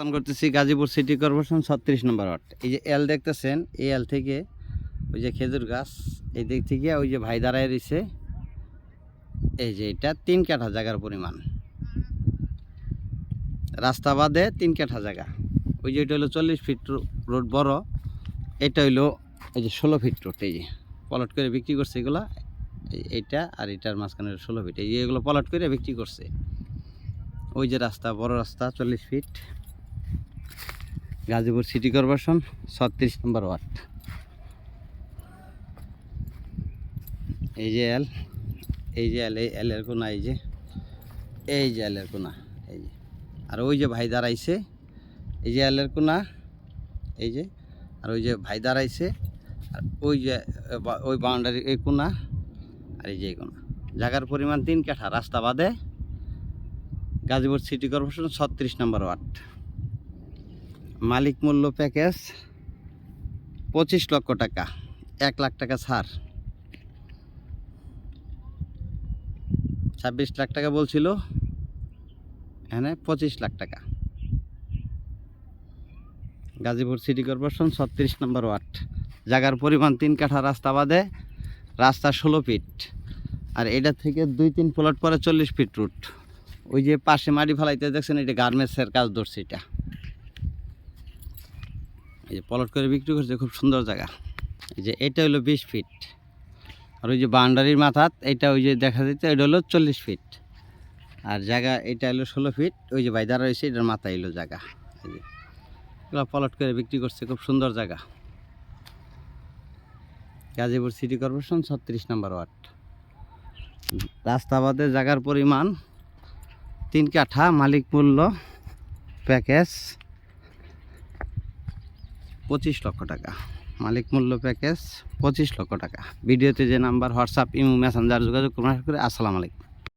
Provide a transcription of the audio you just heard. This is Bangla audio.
অবস্থান করতেছি গাজীপুর সিটি কর্পোরেশন ছত্রিশ নম্বর ওয়ার্ড। এই যে এল দেখতেছেন, এই এল থেকে ওই যে খেজুর গাছ, এই দিক থেকে ওই যে ভাই দাঁড়ায় রয়েছে। এই যে এটা তিন কাঠা জায়গার পরিমাণ। রাস্তা বাদে তিন কাঠা জায়গা। ওই যে এটা হলো চল্লিশ ফিট রোড বড়, এটা হইল এই যে ষোলো ফিট রোড এই যে পলট করে বিক্রি করছে এগুলা, এই- এইটা আর এটার মাঝখানে ষোলো ফিট এই এগুলো পলট করে বিক্রি করছে। ওই যে রাস্তা, বড় রাস্তা, চল্লিশ ফিট গাজীপুর সিটি কর্পোরেশন, ছত্রিশ নম্বর ওয়ার্ড। এই যে এল, এই যে এল, এই এলের কোনা, এই যে এই যে এলের কোনা, এই যে। আর ওই যে ভাই দাঁড়াইছে, এই যে এলের কোনা, এই যে, আর ওই যে ভাই দাঁড়াইছে, আর ওই যে ওই বাউন্ডারি, এই কোনা, আর এই যে এই কোনা। জায়গার পরিমাণ তিন কাঠা, রাস্তা বাদে গাজীপুর সিটি কর্পোরেশন, ছত্রিশ নম্বর ওয়ার্ড। মালিক মূল্য প্যাকেজ পঁচিশ লক্ষ টাকা, এক লাখ টাকা ছাড়। ছাব্বিশ লাখ টাকা বলছিল এখানে পঁচিশ লাখ টাকা। গাজীপুর সিটি কর্পোরেশন ছত্রিশ নম্বর ওয়ার্ড। জায়গার পরিমাণ তিন কাঠা রাস্তা বাদে রাস্তা ষোলো ফিট। আর এটা থেকে দুই তিন প্লট পরে চল্লিশ ফিট রুট ওই যে পাশে মাটি ফেলাইতে দেখছেন, এটা গার্মেন্টসের কাজ ধরছে এটা। এই যে পলট করে বিক্রি করছে, খুব সুন্দর জায়গা। এই যে এটা হলো বিশ ফিট। আর ওই যে বাউন্ডারির মাথাত, এটা ওই যে দেখা যেতে এটা হলো চল্লিশ ফিট। আর জায়গা এটা হলো ষোলো ফিট। ওই যে বাইদার রয়েছে, এটার মাথায় এলো জায়গা। এই যে এগুলো পলট করে বিক্রি করছে, খুব সুন্দর জায়গা। গাজীপুর সিটি কর্পোরেশন, ছত্রিশ নম্বর ওয়ার্ড। রাস্তা বাদে জায়গার পরিমাণ তিন কাঠা, মালিক মূল্য, প্যাকেজ। পঁচিশ লক্ষ টাকা। মালিক মূল্য প্যাকেজ পঁচিশ লক্ষ টাকা। ভিডিওতে যে নাম্বার হোয়াটসঅ্যাপ ইমো মেসেঞ্জার যোগাযোগ করে আসসালামু আলাইকুম।